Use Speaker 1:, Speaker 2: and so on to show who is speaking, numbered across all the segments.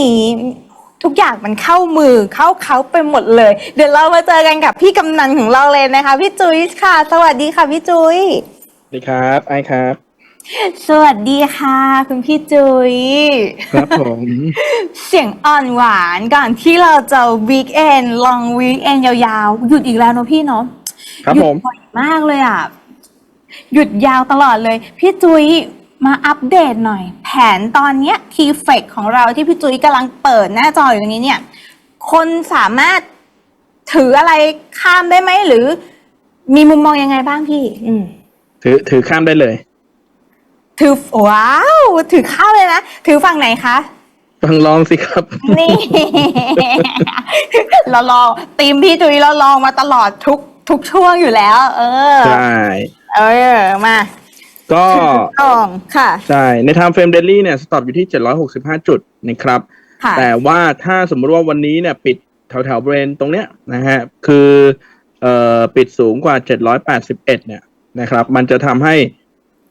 Speaker 1: นี้ทุกอย่างมันเข้ามือเข้าเขาไปหมดเลย เดี๋ยวเรามาเจอกันกับพี่กำนันของเราเลยนะคะ พี่จุ้ยค่ะ สวัสดีค่ะพี่จุ้ย
Speaker 2: สวัสดีครับไอครับ
Speaker 1: สวัสดีค่ะ คุณพี่จุ้ย
Speaker 2: ครับผม
Speaker 1: เสียงอ่อนหวานก่อนที่เราจะวีคเอนลองวีคเอนยาวๆ หยุดอีกแล้วเนอะพี่เนาะ
Speaker 2: ครับ
Speaker 1: หยุ
Speaker 2: ผ
Speaker 1: ด
Speaker 2: ม
Speaker 1: บ่อยมากเลยอะ หยุดยาวตลอดเลย พี่จุ้ยมาอัปเดตหน่อยแผนตอนเนี้ยทีเฟกของเราที่พี่จุ้ยกำลังเปิดหน้าจออยู่ตรงนี้เนี่ย คนสามารถถืออะไรข้ามได้ไหมหรือ มีมุมมองยังไงบ้างพี่ อืม
Speaker 2: ถือถือข้ามได้เลย
Speaker 1: ถือว้าว ถือข้ามเลยนะ ถือฝั่งไหนคะ
Speaker 2: ฟังลองสิครับ
Speaker 1: นี่เราลองทีมพี่จุ้ยเราลองมาตลอดทุกทุกช่วงอยู่แล้ว เออ
Speaker 2: ใช่
Speaker 1: เออมา
Speaker 2: ก็
Speaker 1: ลองค่ะ
Speaker 2: ใช่ ใน time frame daily เนี่ยสต็อปอยู่ที่ 765 จุดนะครับ
Speaker 1: ค่ะ
Speaker 2: แต่ว่าถ้าสมมติว่าวันนี้เนี่ยปิดแถวแถวๆบริเวณตรงเนี้ยนะฮะ คือเอ่อปิดสูงกว่า 781 เนี่ยนะครับ มันจะทำให้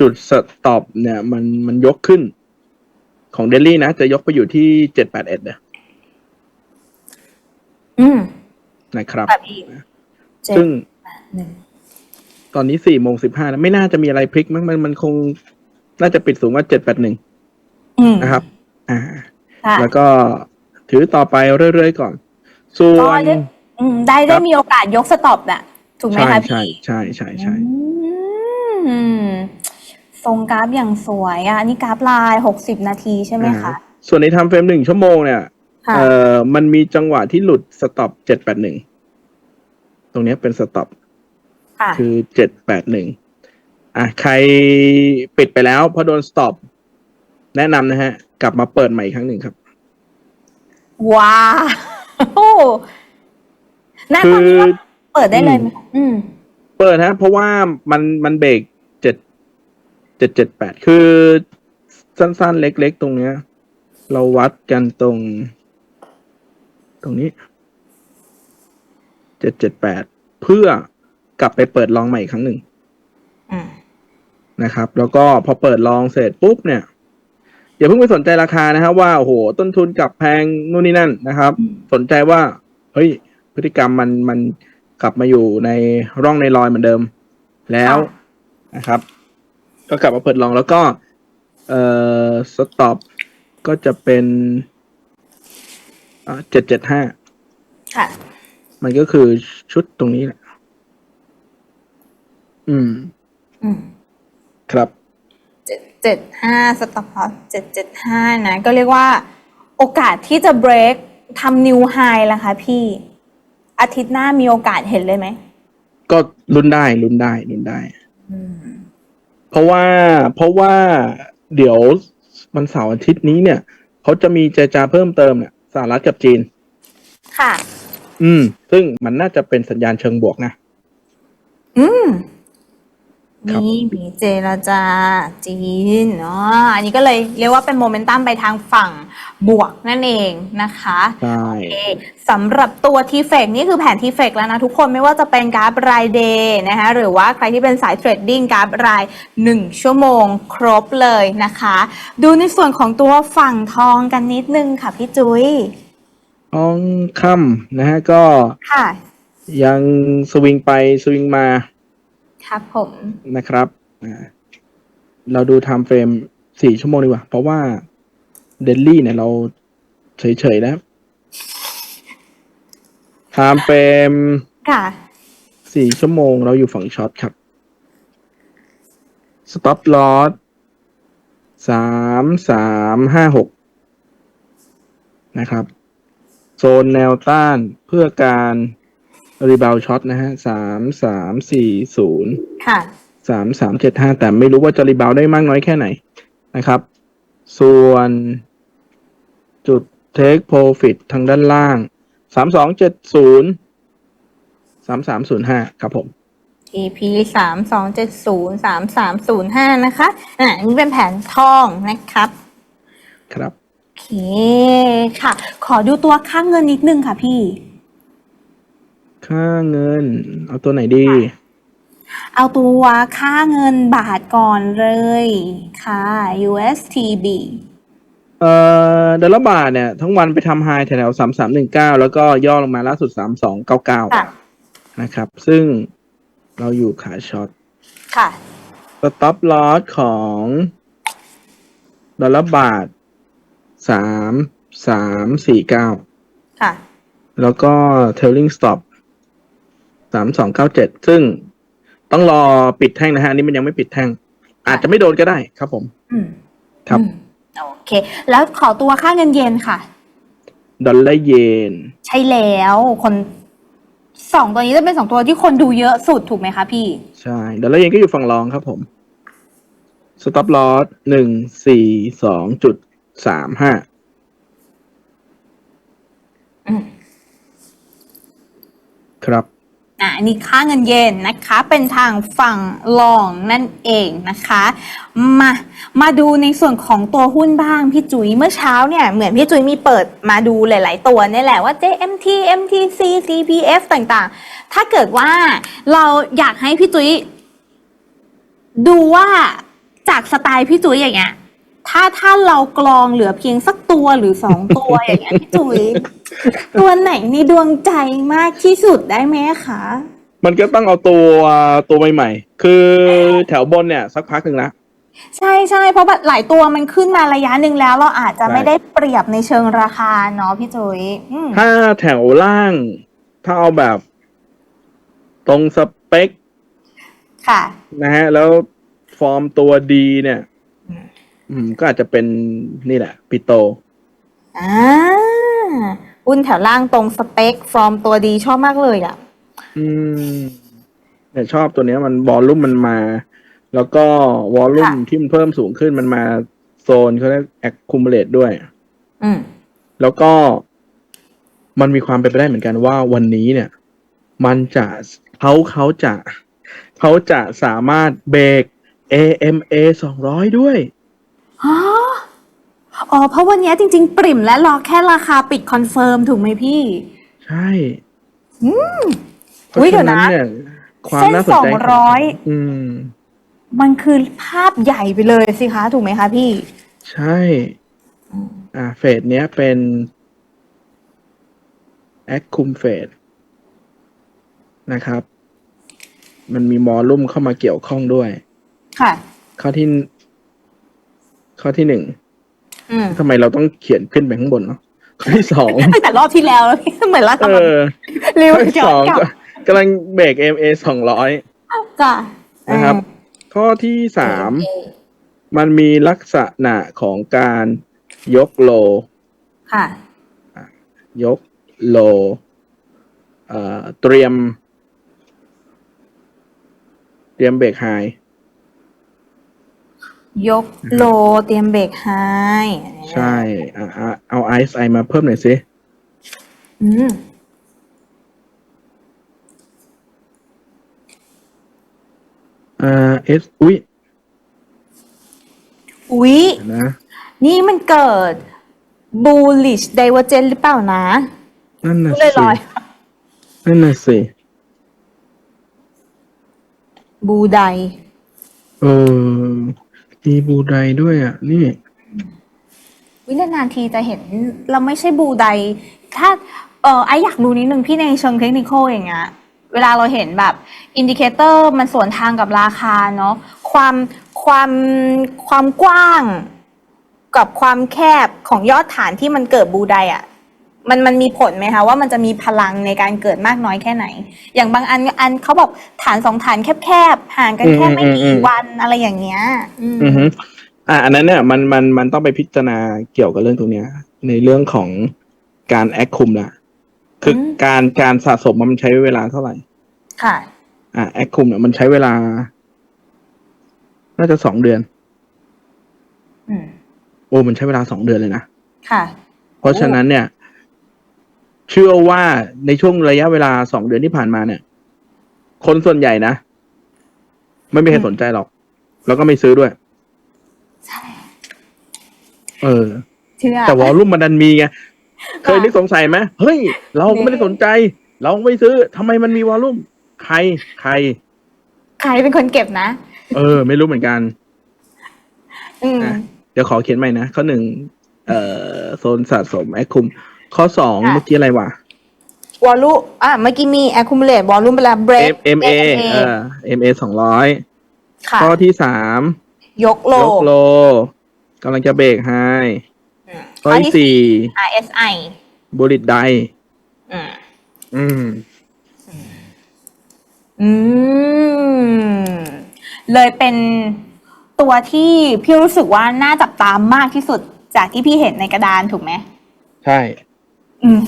Speaker 2: จุดสต็อปเนี่ยมันมันยกขึ้นของเดลี่นะ จะยกไปอยู่ที่ 781เนี่ย
Speaker 1: อืม
Speaker 2: นะครับ
Speaker 1: แบบอีกเจ็ด
Speaker 2: ซึ่ง
Speaker 1: หนึ่ง
Speaker 2: ตอนนี้สี่โมงสิบห้าแล้วไม่น่าจะมีอะไรพลิกมั้งมันมันคง น่าจะปิดสูงกว่าเจ็ดแปดหนึ่ง
Speaker 1: อืม
Speaker 2: นะครับ อ่า
Speaker 1: ค่ะ
Speaker 2: แล้วก็ถือต่อไปเรื่อยๆก่อน ส่ว
Speaker 1: ก็
Speaker 2: น
Speaker 1: ได้อืมได้
Speaker 2: ค
Speaker 1: ได้
Speaker 2: รับ
Speaker 1: มีโอกาสยกสต็อปน่ะ ถูกไหม
Speaker 2: ใช่
Speaker 1: คะ
Speaker 2: ใช่
Speaker 1: พี่
Speaker 2: ใช่ใช่ใช่
Speaker 1: อืมทรงกราฟอย่างสวยอะนี่กราฟลายหกสิบนาทีใช่ไหมคะ
Speaker 2: อ่าส่วนในทำเฟรมหนึ่งชั่วโมงเนี่ย
Speaker 1: ค่ะ
Speaker 2: เอ่อมันมีจังหวะที่หลุดสต็อปเจ็ดแปดหนึ่ง ตรงเนี้ยเป็นสต็อป
Speaker 1: ค่ะ
Speaker 2: คือเจ็ดแปดหนึ่งอะใครปิดไปแล้วเพราะโดนสต็อปแนะนำนะฮะ กลับมาเปิดใหม่อีกครั้งหนึ่งครับ
Speaker 1: ว้าวณตอนนี้ว่าเปิดได้เลยไหมอืม
Speaker 2: เปิดฮะ เพราะว่ามันมันเบรกเจ็ดเจ็ดเจ็ดแปดคือสั้นๆ เล็กๆ ตรงเนี้ย เราวัดกันตรง ตรงนี้เจ็ดเจ็ดแปดเพื่อ กลับไปเปิดลองใหม่อีกครั้งหนึ่ง
Speaker 1: อืม
Speaker 2: นะครับ แล้วก็พอเปิดลองเสร็จปุ๊บเนี่ยอย่าเพิ่งไปสนใจราคานะครับ ว่าโอ้โหต้นทุนกลับแพงนู่นนี่นั่นนะครับ สนใจว่าเฮ้ยพฤติกรรมมันมันกลับมาอยู่ในร่องในรอยเหมือนเดิม แล้วนะครับ ก็กลับมาเปิดลองแล้วก็เอ่อสต็อปก็จะเป็นเจ็ดเจ็ดห้า
Speaker 1: ค่ะ
Speaker 2: มันก็คือชุดตรงนี้แหละ อืม
Speaker 1: อืม
Speaker 2: ครับ
Speaker 1: เจ็ดเจ็ดห้าสต็อปพอเจ็ดเจ็ดห้านะ ก็เรียกว่า โอกาสที่จะ break ทำ new high ล่ะคะพี่ อาทิตย์หน้ามีโอกาสเห็นเลยไหม
Speaker 2: ก็ลุ้นได้ลุ้นได้ลุ้นได้
Speaker 1: อืม
Speaker 2: เพราะว่าเพราะว่าเดี๋ยววันเสาร์อาทิตย์นี้เนี่ย เขาจะมีเจรจาเพิ่มเติมเนี่ยสหรัฐกับจีน
Speaker 1: ค่ะ
Speaker 2: อืม ซึ่งมันน่าจะเป็นสัญญาณเชิงบวกนะ
Speaker 1: อืม
Speaker 2: ครับ
Speaker 1: นี่มีเจรจาจีนเนาะอันนี้ก็เลยเรียกว่าเป็นโมเมนตัมไปทางฝั่งบวกนั่นเองนะคะ
Speaker 2: ใช่
Speaker 1: โอเคสำหรับตัวทีเฟกนี่คือแผนทีเฟกแล้วนะทุกคนไม่ว่าจะเป็นกราฟรายเดย์นะคะหรือว่าใครที่เป็นสายเทรดดิ้งกราฟราย 1 ชั่วโมงครบเลยนะคะ ดูในส่วนของตัวฝั่งทองกันนิดนึงค่ะพี่จุ้ย
Speaker 2: ทองคำนะฮะก็
Speaker 1: ค่ะ
Speaker 2: ยังสวิงไปสวิงมา
Speaker 1: ครับผม
Speaker 2: นะครับอ่าเราดูไทม์เฟรมสี่ชั่วโมงดีกว่า เพราะว่าเดลลี่เนี่ยเราเฉยๆแล้วไทม์เฟรม
Speaker 1: ค่ะ
Speaker 2: สี่ชั่วโมงเราอยู่ฝั่งช็อตครับสต็อปลอสสามสามห้าหกนะครับ โซนแนวต้านเพื่อการ รีบาวช็อตนะฮะสามสามสี่ศูนย์
Speaker 1: ค่ะ
Speaker 2: สามสามเจ็ดห้าแต่ไม่รู้ว่าจะรีบาวได้มากน้อยแค่ไหนนะครับ ส่วนจุดเทคโปรฟิตทางด้านล่างสามสองเจ็ดศูนย์สามสามศูนย์ห้าครับผม
Speaker 1: TP สามสองเจ็ดศูนย์สามสามศูนย์ห้านะคะอ่านี่เป็นแผนทองนะครับ
Speaker 2: ครับ
Speaker 1: โอเคค่ะ ขอดูตัวค่าเงินนิดนึงค่ะพี่
Speaker 2: ค่าเงิน เอาตัวไหนดี
Speaker 1: เอาตัวค่าเงินบาทก่อนเลยค่ะ USTB
Speaker 2: เอ่อดอลลาร์บาทเนี่ย ทั้งวันไปทำไฮแถวสามสามหนึ่งเก้าแล้วก็ย่อลงมาล่าสุดสามสองเก้าเก้า
Speaker 1: ค่ะ
Speaker 2: นะครับ ซึ่งเราอยู่ขาช็อต
Speaker 1: ค่ะ
Speaker 2: สต็อปลอสของดอลลาร์บาทสามสามสี่เก้า
Speaker 1: ค่ะ
Speaker 2: แล้วก็ trailing stop สามสองเก้าเจ็ดซึ่งต้องรอปิดแท่งนะฮะอันนี้มันยังไม่ปิดแท่ง อาจจะไม่โดนก็ได้ครับผม
Speaker 1: อืม
Speaker 2: ครับ
Speaker 1: อืมโอเค แล้วขอตัวค่าเงินเยนค่ะ
Speaker 2: ดอลลาร์เยน
Speaker 1: ใช่แล้วคนสองตัวนี้จะเป็นสองตัวที่คนดูเยอะสุดถูกไหมคะพี่
Speaker 2: ใช่ดอลลาร์เยนก็อยู่ฝั่งรองครับผม stop loss หนึ่งสี่สองจุดสามห้า
Speaker 1: อืม
Speaker 2: ครับ
Speaker 1: อะนนี้ค่าเงินเยนนะคะเป็นทางฝั่งลองนั่นเองนะคะมามาดูในส่วนของตัวหุ้นบ้างพี่จุ๋ยเมื่อเช้าเนี่ยเหมือนพี่จุ๋ยมีเปิดมาดูหลาย ๆ ตัวนี่แหละว่า JMT MTC CPF ต่างๆ ถ้าเกิดว่าเราอยากให้พี่จุ๋ยดูว่าจากสไตล์พี่จุ๋ยอย่างเงี้ยถ้าถ้าเรากรองเหลือเพียงสักตัวหรือสองตัวอย่างเงี้ยพี่จุ๋ย ตัวไหนในดวงใจมากที่สุดได้ไหมคะ
Speaker 2: มันก็ต้องเอาตัวตัวใหม่ๆ คือแถวบนเนี่ย สักพักหนึ่งละ
Speaker 1: ใช่ใช่เพราะแบบหลายตัวมันขึ้นมาระยะหนึ่งแล้ว เราอาจจะ
Speaker 2: ใช่
Speaker 1: ไม่ได้เปรียบในเชิงราคาเนาะพี่จุ๋ยอืม
Speaker 2: ถ้าแถวล่าง ถ้าเอาแบบ ตรงสเปค
Speaker 1: ค่ะ
Speaker 2: นะฮะ แล้วฟอร์มตัวดีเนี่ย
Speaker 1: อืม
Speaker 2: อืมก็อาจจะเป็นนี่แหละปิโต
Speaker 1: อ่า หุ้นแถวล่างตรงสเปคฟอร์มตัวดีชอบมากเลยอะ
Speaker 2: อืมเนี่ยชอบตัวเนี้ยมันวอลลุ่มมันมา แล้วก็วอลลุ่ม
Speaker 1: ค่ะ
Speaker 2: ที่มันเพิ่มสูงขึ้นมันมาโซนเขาเรียกแอคคูมูเลตด้วย
Speaker 1: อืม
Speaker 2: แล้วก็มันมีความเป็นไปได้เหมือนกันว่าวันนี้เนี่ย มันจะเขาเขาจะเขาจะสามารถเบรก AMA 200 ด้วย
Speaker 1: อ๋อ อ๋อ เพราะวันนี้จริง ๆ ปริ่มและรอแค่ราคาปิดคอนเฟิร์มถูกไหมพี่
Speaker 2: ใช่
Speaker 1: อืม
Speaker 2: เพราะ
Speaker 1: อุ๊ยเดี๋ย
Speaker 2: ฉะ
Speaker 1: ว
Speaker 2: นั้น
Speaker 1: นะ
Speaker 2: เนี่ยความ
Speaker 1: เส้น
Speaker 2: น่าสนใจ
Speaker 1: สองร้อย
Speaker 2: อืม
Speaker 1: มันคือภาพใหญ่ไปเลยสิคะ ถูกไหมคะพี่
Speaker 2: ใช่ อ่า เฟสเนี้ยเป็นแอคคุมเฟสนะครับ มันมีมอลลุ่มเข้ามาเกี่ยวข้องด้วย
Speaker 1: ค่ะ
Speaker 2: ข้อที่ ข้อที่หนึ่ง
Speaker 1: อืม
Speaker 2: ทำไมเราต้องเขียนขึ้นไปข้างบนเนาะข้อที่สอง
Speaker 1: ตั้งแต่รอบที่แล้วแล้วพี่เหมือนรัฐ
Speaker 2: เอบา
Speaker 1: ล
Speaker 2: อ
Speaker 1: เร็ว
Speaker 2: ข้อที่
Speaker 1: ย้
Speaker 2: ส
Speaker 1: อ
Speaker 2: อนง
Speaker 1: กลับ
Speaker 2: ก็กำลังเบรก MA สองร้อย
Speaker 1: จ้ะ
Speaker 2: นะครับ ข้อที่สามมันมีลักษณะของการยกโล
Speaker 1: ค่ะ
Speaker 2: ยกโลเอ่อเตรียม เตรียมเบรกไฮ
Speaker 1: ยกโลเตรียมเบรกไฮ
Speaker 2: ใช่อะอะเอาไอซ์ไอมาเพิ่มหน่อยสิ
Speaker 1: อืม
Speaker 2: อ่าเอสอุ้ย
Speaker 1: อุ๊ย
Speaker 2: เดี๋ยวนะ
Speaker 1: นี่มันเกิด bullish divergence หรือเปล่านะ
Speaker 2: นั่นน่ะ
Speaker 1: เลย
Speaker 2: สิ
Speaker 1: ลอย
Speaker 2: นั่นน่ะสิ
Speaker 1: บูได
Speaker 2: เออ มีบูไดด้วยอะ นี่
Speaker 1: วินานๆทีจะเห็นเราไม่ใช่บูไดถ้าเออไออยากรู้นิดนึงพี่ในเชิงเทคนิคอย่างเงี้ยเวลาเราเห็นแบบอินดิเคเตอร์มันสวนทางกับราคาเนาะความความความกว้าง กับความแคบของยอดฐานที่มันเกิดบูไดอะ มันมันมีผลไหมคะว่ามันจะมีพลังในการเกิดมากน้อยแค่ไหน อย่างบางอันอันเขาบอกฐานสองฐานแคบๆห่างกันแค่ไม่
Speaker 2: อืมอืม
Speaker 1: กี่
Speaker 2: อืม
Speaker 1: วันอะไรอย่างเงี้ยอืม
Speaker 2: อือฮึอะอันนั้นเนี่ยมันมันมันต้องไปพิจารณาเกี่ยวกับเรื่องตรงเนี้ย ในเรื่องของการแอคคุมละคืออ
Speaker 1: ม
Speaker 2: การการสะสมมันใช้เวลาเท่าไหร่
Speaker 1: ค่ะ
Speaker 2: อะแอคคุมเนี่ยมันใช้เวลา น่าจะสองเดือน
Speaker 1: อืม
Speaker 2: โอ้มันใช้เวลาสองเดือนเลยนะ
Speaker 1: ค่ะ
Speaker 2: เพราะฉะนั้นเนี่ย เชื่อว่าในช่วงระยะเวลาสองเดือนที่ผ่านมาเนี่ย คนส่วนใหญ่นะ ไม่มีใคร
Speaker 1: อืม
Speaker 2: สนใจหรอก แล้วก็ไม่ซื้อด้วย
Speaker 1: ใช่
Speaker 2: เออ
Speaker 1: เชื่อ
Speaker 2: แต่วอลลุ่มมันดันมีไง เคยนึกสงสัยไหมเฮ้ย เราก็ไม่ได้สนใจ เราไม่ซื้อทำไมมันมีวอลลุ่ม ใคร ใคร
Speaker 1: ใครเป็นคนเก็บนะ
Speaker 2: เออ ไม่รู้เหมือนกัน
Speaker 1: อืม
Speaker 2: อะเดี๋ยวขอเขียนใหม่นะ ข้อหนึ่ง เอ่อ โซนสะสมแอคคุม ข้อสอง
Speaker 1: ค่ะ
Speaker 2: เมื่อกี้อะไรวะ
Speaker 1: วอลลุ่มอะเมื่อกี้มี accumulate volume ไปแล้ว break
Speaker 2: M MA เออ MA สองร้อย
Speaker 1: ค่ะ
Speaker 2: ข้อที่สาม
Speaker 1: ยกโล
Speaker 2: ยกโลกำลังจะเบรกไฮ
Speaker 1: อืม
Speaker 2: ข้อที่สี่
Speaker 1: RSI
Speaker 2: บุริดได
Speaker 1: อืม
Speaker 2: อืม
Speaker 1: อืม เลยเป็นตัวที่พี่รู้สึกว่าน่าจับตามมากที่สุดจากที่พี่เห็นในกระดานถูกไหม
Speaker 2: ใช่
Speaker 1: อืม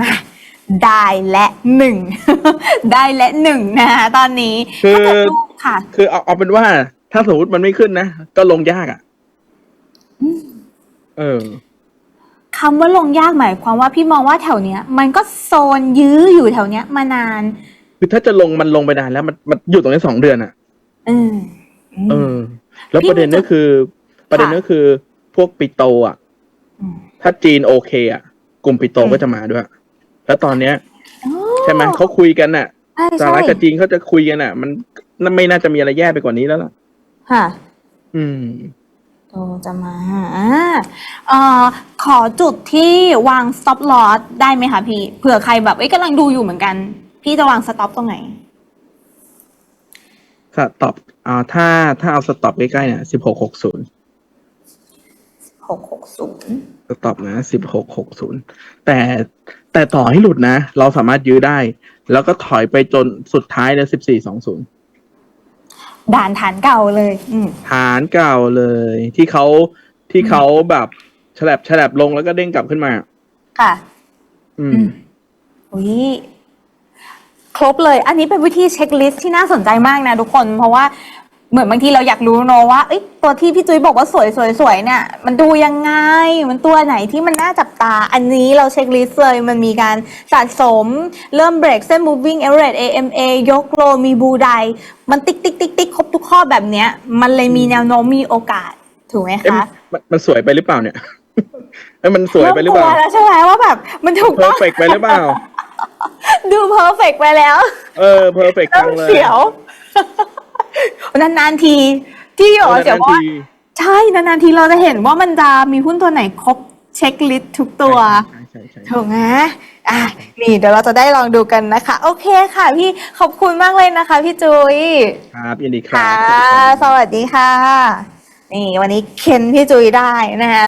Speaker 1: มาได้และหนึ่ง ได้และหนึ่งนะคะตอนนี้
Speaker 2: คือ
Speaker 1: ถ้าเกิดดูค่ะ
Speaker 2: คือเอาเอาเป็นว่า ถ้าสมมติมันไม่ขึ้นนะ ก็ลงยากอะเออ
Speaker 1: คำว่าลงยากหมายความว่าพี่มองว่าแถวเนี้ย มันก็โซนยื้ออยู่แถวเนี้ย มานาน
Speaker 2: คือถ้าจะลงมันลงไปนานแล้วมันมันอยู่ตรงนี้สองเดือนอะ
Speaker 1: อืม
Speaker 2: เออ แล้ว
Speaker 1: พี่
Speaker 2: ประเด็นก็คือ ประเด็นก็คือ พวกปิโตอะ
Speaker 1: ม
Speaker 2: ถ้าจีนโอเคอะก ลุ่มปิโต
Speaker 1: อืม
Speaker 2: ก็จะมาด้วย แล้วตอนเนี้ย
Speaker 1: อ๋อ
Speaker 2: ใช่ไหมเขาคุยกันน่ะ
Speaker 1: ใช่
Speaker 2: สห
Speaker 1: ใช่
Speaker 2: รัฐกับจีนเขาจะคุยกันน่ะ มันน่าไม่น่าจะมีอะไรแย่ไปกว่านี้แล้วล่ะ
Speaker 1: ค่ะ
Speaker 2: อืม
Speaker 1: โตจะมาเอ่อขอจุดที่วาง stop loss ได้ไหมคะพี่เผื่อใครแบบเอ้ยกำลังดูอยู่เหมือนกัน พี่จะวาง stop ตรงไหน
Speaker 2: สต็อปอ่าถ้าถ้าเอาสต็อปใกล้ๆเนี่ยสิบหกหกศูนย์
Speaker 1: หกหกศูนย์
Speaker 2: ส ต็อปนะสิบหกหกศูนย์แต่แต่ต่อให้หลุดนะ เราสามารถยื้อได้ แล้วก็ถอยไปจนสุดท้ายเลยสิบสี่สองศูนย์
Speaker 1: ด่านฐานเก่าเลย อืม
Speaker 2: ฐานเก่าเลย ที่เขาที่เขาแบบฉลับฉลับลงแล้วก็เด้งกลับขึ้นมา
Speaker 1: ค่ะ
Speaker 2: อื
Speaker 1: อื
Speaker 2: ม
Speaker 1: มอุ้ยครบเลย อันนี้เป็นวิธีเช็คลิสต์ที่น่าสนใจมากนะทุกคน เพราะว่า เหมือนบางทีเราอยากรู้เนอะว่าเอ้ยตัวที่พี่จุ้ยบอกว่าสวยสวยสวยเนี่ยมันดูยังไง มันตัวไหนที่มันน่าจับตา อันนี้เราเช็คลิสต์เลยมันมีการสะสมเริ่มเบรกเส้น moving average AMA ยกโลมีบูไดมันติ๊กติ๊กติ๊กติ๊กครบทุกข้อแบบเนี้ย มันเลยมีแนวโน้มมีโอกาสถูกไหม
Speaker 2: เอ๊ะ
Speaker 1: คะ
Speaker 2: มันมันสวยไปหรือเปล่าเนี่ยเอ้ยมันสวยไปหรือเปล่า
Speaker 1: มกลัวแล้วใช่ไหมว่าแบบมันถูก
Speaker 2: เพอ
Speaker 1: ต้อง
Speaker 2: ร์เฟกไปหรือเปล่า
Speaker 1: ดูเพอร์เฟกไปแล้ว
Speaker 2: เออเพอร์เฟก
Speaker 1: เริ่
Speaker 2: จั
Speaker 1: ม
Speaker 2: งเลย
Speaker 1: เสียว นานๆทีที่หยอเสียวเพราะว่า
Speaker 2: ที
Speaker 1: ใช่นานๆทีเราจะเห็นว่ามันจะมีหุ้นตัวไหนครบเช็คลิสต์ทุกตัว
Speaker 2: ใช่ใช่ใช่
Speaker 1: ถูกไหมอะนี่เดี๋ยวเราจะได้ลองดูกันนะคะ โอเคค่ะพี่ขอบคุณมากเลยนะคะ พี่จุย้ย
Speaker 2: ครับยินดีครั
Speaker 1: ค่ะ
Speaker 2: บ
Speaker 1: สวัสดีค่ะ นี่วันนี้เค้นพี่จุ้ยได้นะคะ